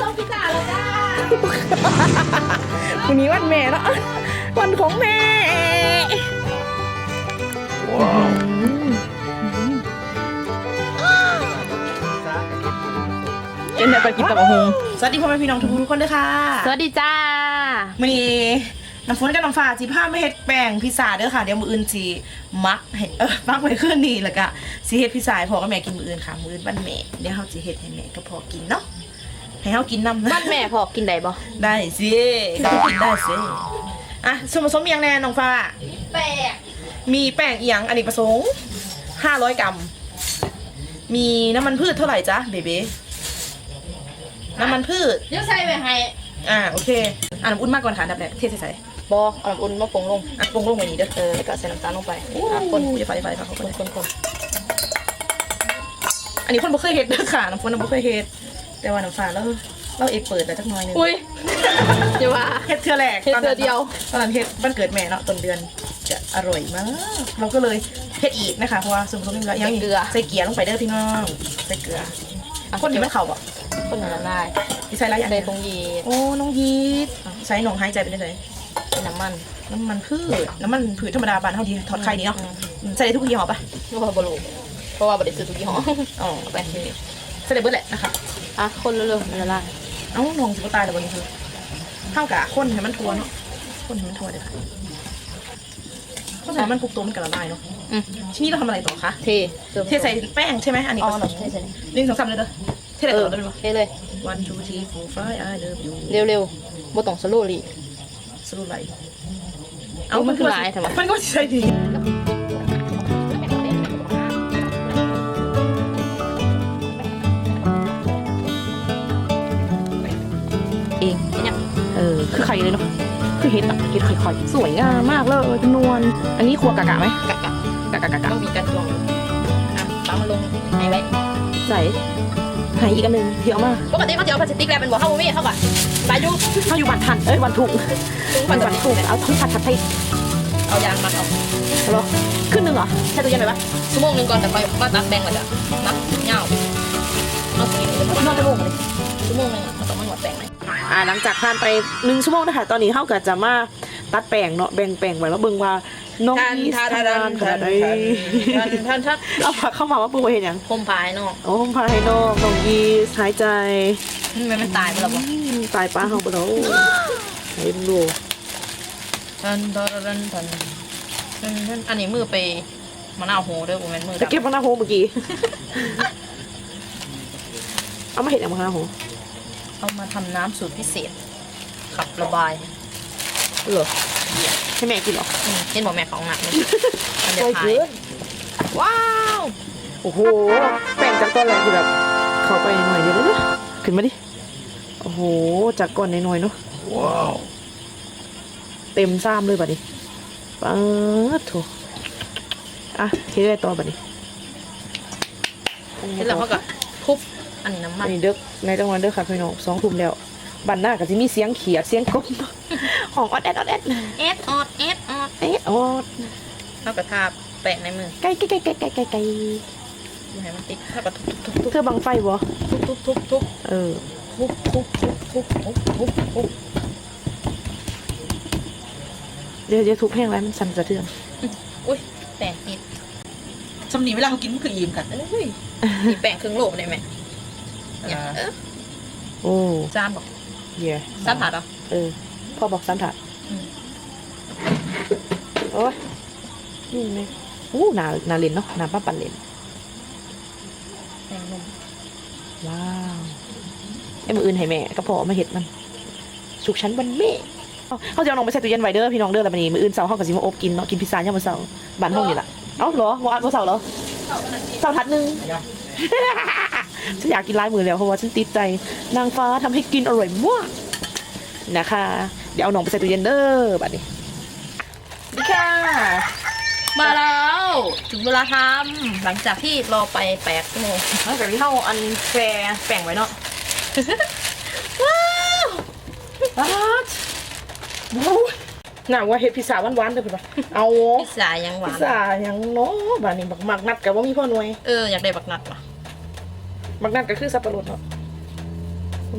ส่งพิซซ่าแล้วจ้าวันนี้วันแม่เนาะวันของแม่กินแบบไปกินตับกหงสวัสดีพ่อแม่พี่น้องทุกคนด้วยค่ะ สวัสดีจ้ามื่อนี้น้ำฝนกับน้ำฟ้าจีผ้าไม่เฮ็ดแป้งพิซซ่าเด้อค่ะเดี๋ยวมืออื่นจีมักให้เออมักไว้ขึ้นนี่แล้วก็สิเฮ็ดพิซซ่าให้พ่อกับแม่กินมืออื่นค่ะมืออื่นบ้านแม่เดี๋ยวเฮาสิเฮ็ดให้แม่กับพ่อกินเนาะ ให้เฮากินน้ำบ้านแม่พอกินได้บ่ได้สิก็กินได้สิอะส่วนผสมมีอย่างแน่น้องฟ้า แปลกมีแป้งเอียงอเนกประสงค์500กรัม มีน้ำมันพืชเท่าไหร่จ๊ะเบเบ้น้ำมันพืช เดี๋ยวใส่ไปให้อ่าโอเค อ่าน้ำอุ่นมากก่อนค่ะอันดับแรกเทใส่ใส่บอเอาน้ำอุ่นมาปรุงลงอะปรุงลงไปนี้เด้อเออแล้วก็ใส่น้ำตาลลงไปอะอะคคนนอย่าไฟไฟค่ะเขาคคนนคนคนอันนี้คนบ่เคยเฮ็ดเด้อค่ะน้ำฝนน้ำบ่เคยเฮ็ด แต่ว่าน้ำฟ้าแล้วเราเอกเปิดแต่จักหน่อยหนึงอุ้ยเดี๋ยวว่า เฮ็ดเทื่อแรกเฮ็ดเทื่อเดียว ตอนนั้นเฮ็ดวันเกิดแม่เนาะต้นเดือนจะอร่อยมาก เราก็เลยเฮ็ดอีกนะคะเพราะว่าส่วนผสมนี่ก็ยังอีกใส่เกลือลงไปเด้อพี่น้องใส่เกลือคนที่มันเข้าบ่คนหนึ่งละลายที่ใส่หลายอย่างใส่ตรงยีโอ้น้องยีดใส่หนองหายใจไปได้เลยใส่น้ำมัน น้ำมันพืชน้ำมันพืชธรรมดาบานเท่าที่ทอดไข่นี่เนาะอืมใส่ได้ทุกยี่ห้อปะ เพราะว่าบรูเพราะว่าบริสุทธิ์ทุกยี่ห้ออ๋อเอาไปทีนี้ใส่ได้เบิดแหละนะคะอะคนเร็วๆมันละลายเอ้าน้องสิบตายแล้ววันนี้คือเท่ากับข้นให้มันทัวเนาะข้นให้มันทัวเดี๋ยวค่ะข้นให้มันคลุกตัวมันกับละลายเนาะอืมทีนี้เราทำอะไรต่อคะเทติมเทใส่แป้งใช่ไหมอันนี้อ๋อก็หนมเทใส่หนึ่งสองสามเลยเด้อเทได้เอตอลอดเลยปะเทเลย one two three four five I love you เร็วๆบ่ต้องสโลว์ลีสรุปไรเอามันคือลายทำไมมันก็ใช่ดี ข่เลยเนาะคือเห็ดอะเห็ดไข่ๆสวยงามมากเลยจำนวน อันนี้ครัวกะกะไหมกะกะกะกะกะกะต้องมีการจวงอะปั๊มมันลงให้ไว้ใส่หายอีกอันหนึ่งเดี๋ยวเอามาปกติเขาจะเอาพลาสติกแรปเป็นบ่เข้าบ่มีเข้าก่ะไปอยู่ถ้าอยู่บันทันเอ้ยวันถูกวันวันถูกเอาทั้งผัดผัดไทยเอายางมาเอาเหรอขึ้นหนึ่งเหรอใช่ตัวเย็นไหมปะชั่วโมงหนึงก่อนแต่ค่อยมาตักแบ่งกันจ้ะนับเงาเอาสีนี้นอกจะโมงเลยชั่วโมงหนึงมันต้องมาหมดแบ่งไหม อ่าหลังจากผ่านไปหนึ่งชั่วโมงนะคะตอนนี้เขาก็จะมาตัดแป้งเนาะแบ่งแป้งไว้ว่าเบิ่งว่าน้องอีสทำงานขนาดไหนท่านท่านท่านเอาผักเข้ามาว่าปูเห็นยังคมพายเนาะโอ้พาให้น้องน้องยีหายใจมันมันตายไปแล้วบ่อืมตายป้าเขาไปแล้วเห็นดูท่านท่านท่านท่านท่านอันนี้มือไปมะนาวโหเด้อบ่แม่นมือจะเก็บดำมันหน้าโฮเมื่อกี้เอามาเห็นอย่างมันหน้าโฮ เอามาทำน้ำสูตรพิเศษ ขับระบายเหรอให้แม่กินเหรออืมเห็นบ่แม่ของหนักนี่มันจะโอ้ยทายเกินว้าวโอ้โหแป้งจากต้นอะไรคือแบบเข้าไปหน่อยเดียวเลยนะขึ้นมาดิโอ้โหจากก่อนหน่อยๆเนาะเต็มซ้ำเลยบัดนี้ป๊าดโถอะเทได้ต่อบัดนี้เสร็จแล้วเขาก็ทุบ อันนี้น้ำมัอันนนี้เด็กในจังหวัดเด้อค่ะพี่น้องสองทุ่มแล้วบันหน้าก็จะมีเสียงเขียดเสียงกบ ของออดแอดออดแอดเอสออดเอสออดเอ๊ะออดเท่ากับทาแปะในมือไก่ไก่ไก่ไก่ไก่ไก่ไก่ดูให้มันติดเท่ากับทุบทุบทุบเธอบังไฟบ่ทุบทุบทุบทุบเออทุบทุบทุบทุบทุบทุบทุบเดี๋ยวเดี๋ยวทุบแห้งไรมันสั่นสะเทือนอุ้ยแป้งติดสำนีเวลาเขากินมันคืออิ่มกันเอ้ยมีแป้งครึ่งโลได้ไหม เนี่ยเออโอ้จานบอกเย่จานถาดเหรอเออพ่อบอกสามถาดอืมโอ้ยนี่ไงอู้หนาหนาเลนเนาะหนาป้าปั่นเลนแป้งนมว้าวไอ้มืออื่นให้แม่ก็พอมาเห็ดมันสุกชั้นวันแม่เอาเขาจะเอาน้องไปใส่ตู้เย็นไว้เด้อพี่น้องเด้อแล้วบัดนี้มืออื่นเสาร์เขาก็สิมาอบกินเนาะกินพิซซ่าย่ามมื้อเสาร์บ้านห้องนี่ล่ะเอ้าเหรอว่าวันเสาร์เหรอเสาร์ทัดหนึง ฉันอยากกินร้ายมือแล้วเพราะว่าฉันติดใจนางฟ้าทำให้กินอร่อยมากนะคะ เดี๋ยวเอาน้องไปใส่ตู้เย็นเด้อบัดนี้ดีค่ะ มาแล้วถึงเวลาทำหลังจากที่รอไปแปดชั่วโมงหลังจากที่เขาอันแฟร์แป่งไว้เนาะว้าวอ้าววู้น่าว่าเฮ็ดพิซซ่าหวานๆเด้อเพิ่นว่าเอาพิซซ่ายังหพิวาซนซ่าหยังเนาะบัดนี้บักมักนัดก็บ่มีพ่อหน่วยเอออยากได้บักนัดว่ะ บักนัดก็คือสับปะรดเนาะ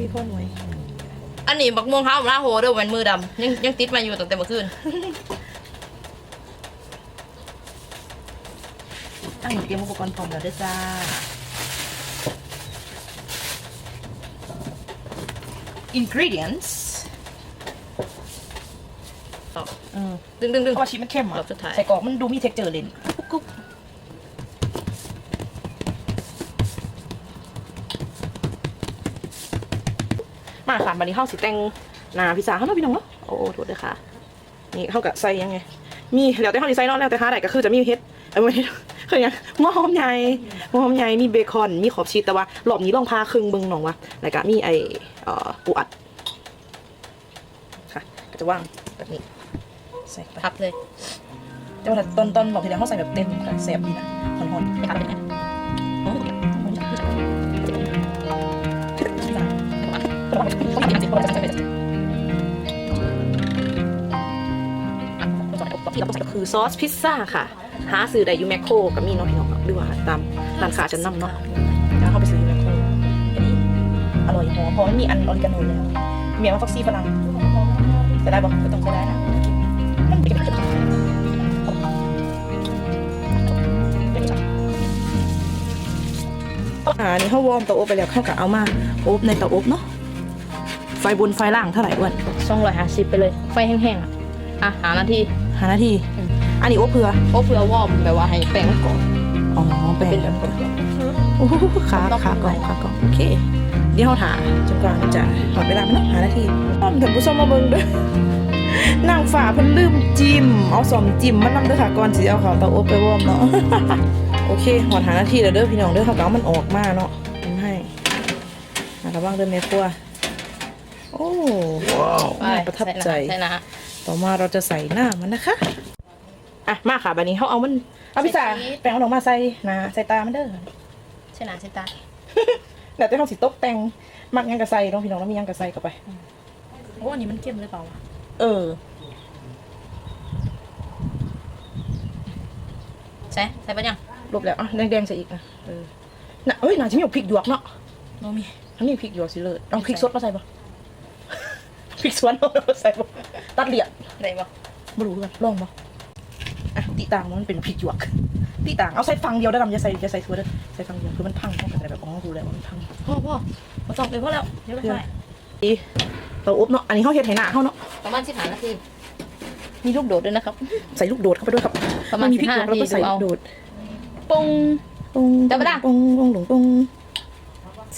มีพ่อหน่วยอันนี้บักม่วงขาวหน้าโหเด้อมันมือดำยังยังติดมาอยู่ตั้งแต่เมื่อคืนตั้งเตรียมอุปกรณ์พร้อมแล้วเด้อจ้า ingredients อืมดึงดึงดึงเพราะว่าชีสมันเข้มรออะบสุดท้ายใส่กรอกมันดูมี texture เลยกุ๊กกุ๊ก มาค่ะบันนี้เข้าสิแต่งหนาพิซซ่าเข้ามาพี่น้องเนาะโอ้โทษเลยค่ะ นี่เข้ากับใส่ยังไง มีแล้วแต่เข้าดีไซน์เนาะแล้วแต่หาได้ก็คือจะมีเฮ็ดเอ้ยไม่เฮ็ดคือยังหัวหอมใหญ่หัวหอมใหญ่มีเบคอนมีขอบชีสแต่ว่ารอบนี้ลองพาครึ่งเบิ่งน้องว่าแล้วก็มีไอเอ่อปูอัดค่ะก็จะว่างแบบนี้ใส่ไปพับเลยแต่ว่าถ้ตอนตอนบอกทีเดียวเขาใส่แบบเต็มค่ะแซ่บดีนะหอนๆไม่พับเลยนะโคือซอสพิซซ่าค่ะ หาซื้อได้อยูแมคโครกับมีเนาะพี่น้องเนาะหรือว่าตามร้านค้าชั้นนำเนาะแล้วเขาไปซื้ออยูแมคโครอันนี้อร่อยหอมเพราะมันมีอันออริกาโนเลยเมียว่าฟ็อกซี่ฝรั่งจะได้บอกก็ต้องใช้ได้นะมันเป็นอ่าอันนี้เขาวอร์มเตาอบไปแล้วเข้ากับเอามาอบในเตาอบเนาะไฟบนไฟล่างเท่าไหร่อ้วนสองร้อยห้าสิบไปเลย ไฟแห้งๆอะอะหานาทีหานาที อันนี้อบเผื่อโอ้เพื่อวอร์มแบบว่าให้แป้งมันก่อนอ๋อแปลงเป็นแบบโอ้โหขาขากล่องขากล่องโอเคเดี๋ยวเราถาจนกว่ามันจะหอดเวลามันต้องหานาทีอ้อมถึงผู้ชมมาเบิ่งเด้วยนางฝ่าเพิ่นลืมจิ้มเอาสอมจิ้มมันนำเด้อค่ะก่อนสิเอาเขาเตาอบไปวอร์มเนาะโอเคหอดหานาทีแล้วเด้อพี่น้องเด้อเขาก็เอามันออกมาเนาะทำให้อะระวังเด้อแม่ครัวโอ้น่าประทับใจใช่นะต่อมาเราจะใส่หน้ามันนะคะ อะมาค่ะบันนี้เขาเอามันเอาพิซซ่าแป้งเอาลงมาใส่หนาใส่ตามันเด้อ ใช่นะใช่ตาแล้วแต่เขาสิตกแต่งมักหยังกระใส่น้องพี่น้องแล้วมีหยังกระใส่เข้าไป โอ้อันนี้มันเข้มหรือเปล่าวะเออ ใช่ใส่ปะยังลบแล้วอะแดงๆใส่อีกนะเออน่ะเอ้ยน่าจะมีพริกหยวกเนาะโนมีอันนี้พริกหยวกสิเลยเอาพริกสดมาใส่ปะ พริกสวนเอามาใส่ปะตัดเหลี่ยม ได้ปะไม่รู้กันลองปะอะ ติต่างมันเป็นพริกหยวกติต่างเอาใส่ฟังเดียวได้ลำอย่าใส่อย่าใส่ทั่วเด้อใส่ฟังเดียวคือมันพังเข้ากันแต่แบบอ๋อรู้แล้วว่ามันพังพ่อพ่อมาต้องเลยพ่อแล้วเดี๋ยวไปใส่อีเตาอบเนาะอันนี้เขาเฮ็ดให้หน้าเขาเนาะประมาณสิบห้านาทีมีลูกโดดด้วยนะครับ ใส่ลูกโดดเข้าไปด้วยครับประมาณนพริกหยวก15แล้วก็ใส่นาทีลูกโดดปงปงจับเวลาปงปงหลงปง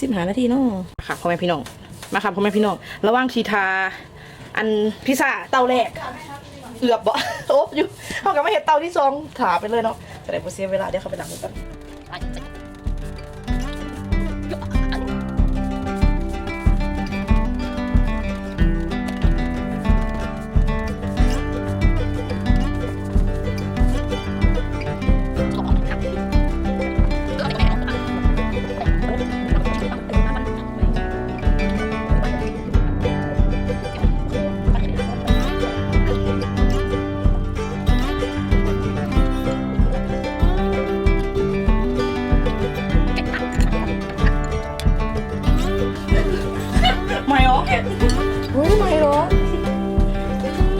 สิบหานาทีเนาะค่ะพ่อแม่พี่น้องมาค่ะพ่อแม่พี่น้องระหว่างทีทาอันพิซซ่าเตาแรก เอือบบ่อบอยู่เขาก็ไม่เห็นเตาที่สองถาไปเลยเนาะจะได้บ่เสียเวลาเดี๋ยวเขาไปล้างมือกัน ฮ้ยไม่หรอ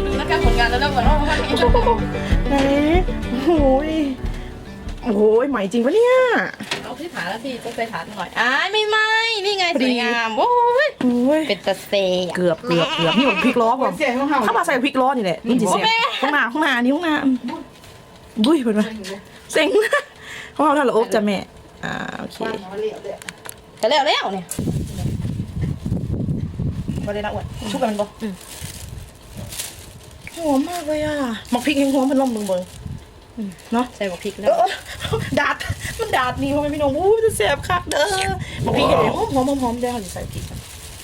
ดูนะครับผลงานแล้วแล้วก่อนว่ามันมีไหนโอ้ยโอ้ยใหม่จริงปะเนี่ยเอาที่ฐานแล้วที่ต้องใส่ฐานหน่อยอ้ายไม่ไหมนี่ไงพอสดีวยงามโอ้ยโอ้ยเป็นตะเซยเกือบเกือบเกือบนี่ผมพริกล้อก่อนเสียงของเขาถ้ามาใส่พริกล้อนี่แหละนี่จีเสียข้างหน้าข้างหน้านี่ข้างหน้าบุ้ยเป็นไงเซ็งเขาเอาท่านละอบจ้ะแม่อ่าโอเคแต่แล้วแล้วเนี่ย มาเลยนะอ้วนชุบกันมันบ่หอมมากเลยอะหมักพริกแห้งหอมมันล่อมเบิ่งเบิ่งเนาะใส่บักพริกเอแล้วอดาดมันดาดนี่พ่อแม่พี่น้องอู้จะแสบคักเด้อหมักพริกแห้งหอมหอมหอมหอมเดี๋ยวเราจะใส่พริกกัน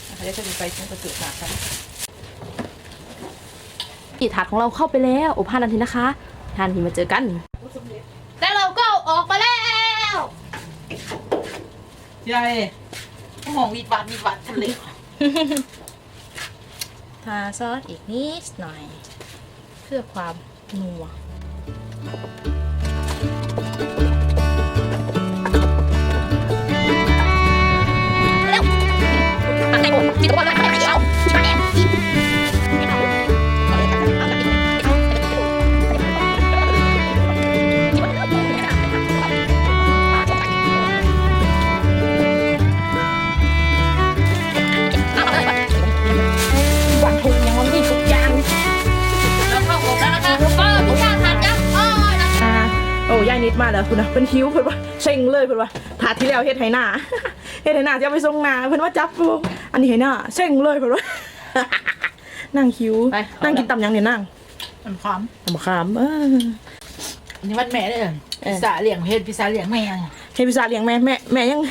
นะคะเดี๋ยวจะใส่พริกกระสือหนากันอีถาดของเราเข้าไปแล้วโอ้พานาทีนะคะทานทีมาเจอกัน แต่เราก็ออกมาแล้วใหญ่หองวีดบาดวีดบาดทะเล ทาซอสอีกนิดหน่อย เพื่อความนัวเร็วตักให้หมดกินตัวแล้วไม่เอาชิบหายห นิดมาแล้วคุณนะเป็นคิ้วเพิ่นว่าเซ็งเลยเพิ่นว่าถาดที่แล้วเฮ็ดไหหน้าเฮ็ดไหหน้าจะเอาไปส่งหน้าเพิ่นว่าจับปุ๊บอันนี้ไหหน้าเซ็งเลยเพิ่นว่านั่งคิ้วนั่งกินตำยังเนี่ยนั่งมันความตำมขามเออ อันนี้วันแม่เลยพิซซ่าเลี้ยงเพศพิซซ่าเลี้ยงแม่เนี่ยเฮ็ดพิซซ่าเลี้ยงแม่แม่แม่ยัง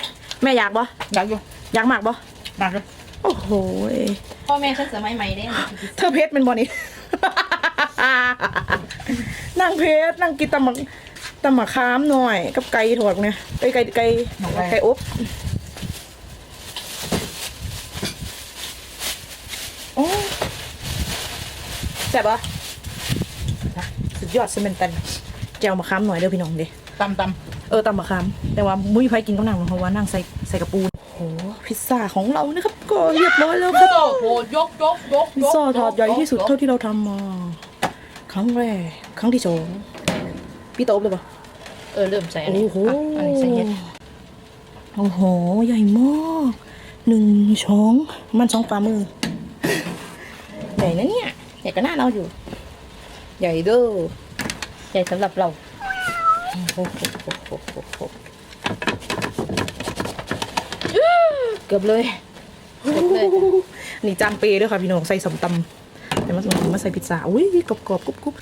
แม่อยากบ่อยากอยู่อยากมากบ่มากเลยโอ้โหยพ่อแม่ฉันสมัยใหม่ได้เธอเพชรเป็นบ่นี่ นั่งเพชรนั่งกินตำมะ ตำมะขามหน่อย กับไก่ถอดเนี่ยไก่ไก่ไก่ไก่อบโอ้แซ่บปะสุดยอดซีเมนตันแจวมะขามหน่อยเด้อพี่น้องเด้ตำตเออตำมะขาม แต่ว่ามุ้ยไฟกินกับหนังเพราะว่านั่งใส่ใส่กระปูนโอ้โหพิซซ่าของเรานะครับ ก็เรียบร้อยแล้วครับำโอ้โหยกยกยกพิซซ่าถาดใหญ่ที่สุดเท่าที่เราทำมาครั้งแรกครั้งที่สอง พี่โต๊บเลยปะเออเริ่มใส่อันนี้โอ้โหอันนี้ใส่เห็ดโอ้โห ใหญ่มากหนึ่งช้องมันสองฝ่ามือใหญ่นะเนี่ยใหญ่ก็หน้าเราอยู่ ใหญ่เด้อใหญ่สำหรับเราโอ้โหโอ้โหโอ้โหเกือบเลยเกือบเลยนี่จานเปย์ด้วยค่ะพี่น้องใส่สมตำแต่มาสมมาใส่พิซซ่าอุ้ยกรอบกรอบๆกรุบกรุบ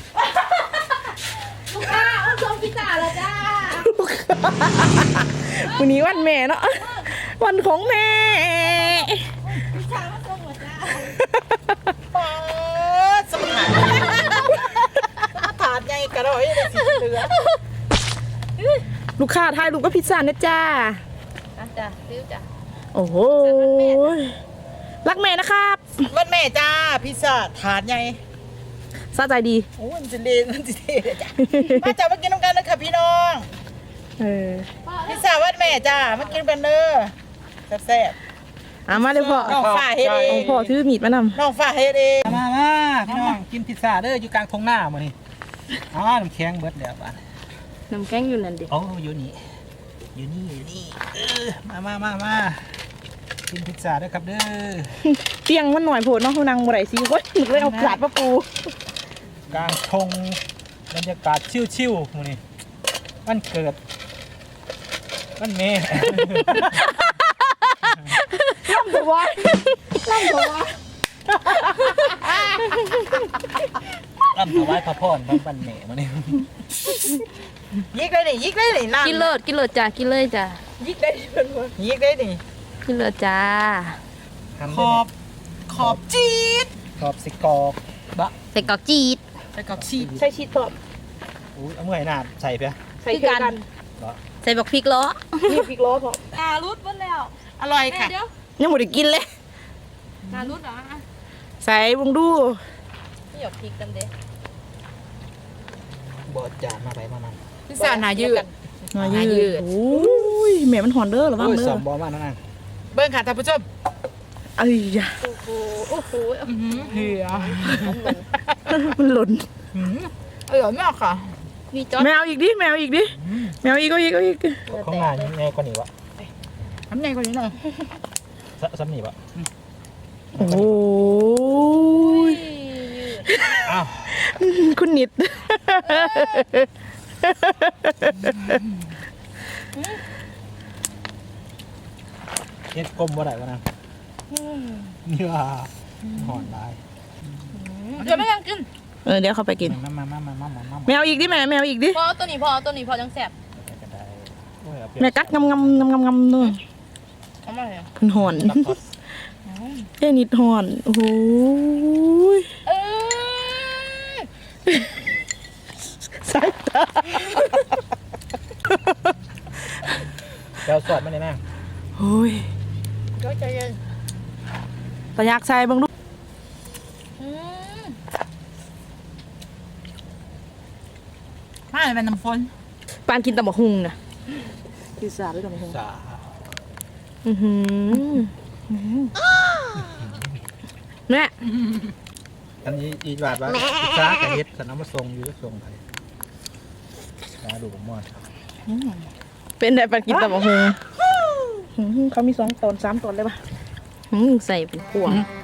วันนี้วันแม่เนาะวันของแม่สมถานถาดใหญ่กระโดดเลยสิเหลือลูกค้าทายลูกก็พิซซ่านะจ้าอะจ้ะซื้อจ้ะโอ้โหรักแม่นะครับวันแม่จ้าพิซซ่าถาดใหญ่ซาใจดี โอ้ยมันจะเลนมันจะเลนเลยจ้ะมาจ้ามากินน้ำกันนะคะพี่น้อง เออพิซซ่าวันแม่จ้ามากินกันเด้อแซ่บอะมาเลยพ่อๆน้องฝ้าเฮ็ดเอเอางพ่อถือมีดมานน้องฝ้าเฮ็ดเองมา มาพี่น้องกินพิซซ่าเด้ออยู่กลางทงหน้ามื้อนี้อ๋อน้ำแข็งเบิดแล้วบ้านำน้ำแข็งอยู่นั่นดิโอ้อยู่นี่อยู่นี่อยู่นี่เออมามามามากินพิซซ่าเด้อครับเด้อเตียงมันหน่อยโผล่เนาะเขานั่งบ่ได้สิเว้ยหนูเลยเอากระดาษมาปู กลางทงบรรยากาศชิวๆมื้อนี้วันเกิด วันแม่ล่ำตัววะล่ำตัววะรำถวายพระพรวันวันแม่มื้อนี้ยิกได้ดิยิกได้ดิน้ำกินเลิศกินเลิศจ้ะกินเลยจ้ะยิกได้เพิ่นว่ายิกได้ดิกินเลิศจ้าทำขได้อไหมบขอบจีดขอบสิกรอกบะใส่กรอกจีดใส่ขอบชีดใส่ชีสตอบอุ้ยเอาเมื่อยหน้าใส่เปียใส่เคือกัน ใส่บักพริกล้อนี่พริกล้อพออ่ารุดหมดแล้วอร่อยค่ะเดี๋ยวยังบ่ได้กินเลย อ่ารุดเหรอใส่วงดูไม่หยอกพริกกันเด้บอดจานมาไปมามันพิซซ่าหนายืดมายืด โอ้ยแม่มันหอนเด้อหรอวะโอ้ยเด้สอองบอมานั่นน่ะเบิ้งค่ะท่านผู้ชมเอ้ยยะโอ้โหโอ้โหเฮียมันหล่น อร่อยมากค่ะ มีจอดแมวอีกดิแมวอีกดิแมวอีกก็อีกก็อีกข้างหน้านี่ไงกว่านี้วะทำไงกว่านี้หน่อยซะซ้ำนี่วะโอ้ยอ้าวคุณนิดเฮ็ดกลมว่าไรวะนะนี่ว่าหอนได้เดี๋ยวไม่ยังกิน เออเดี๋ยวเขาไปกิน มามามามามามามาแมวอีกดิแม่แมวอีกดิพอเอาตัวนี้พอเอาตัวนี้พอจังแสบก็ได้โอ้ยเอาเปรียบแม่กัดงำงำงำงำงำเนอะเอามาเลยเพิ่นหอนตักทอดเอ้นิดหอนโอ้โหยเออสายตาเดี๋ยวสอดมาเลยแม่โอ้ย ก็ใจเย็น ตะยากใส่เบังดู อืม มา เลยเป็นน้ำฝนปานกินตำบักหุ่งนะกินสาด้วยตำบักหุ่งจ้าอือหือแม่อันนี้อีกบาทว่าจ้ากระเฮ็ดฉันเอามาส่งอยู่ส่งไปจ้าดูผมมอดเป็นได้ปันกินตะบะฮงเขามีสองตอนสามตอนเลยปะอืมใส่เป็นพวงอ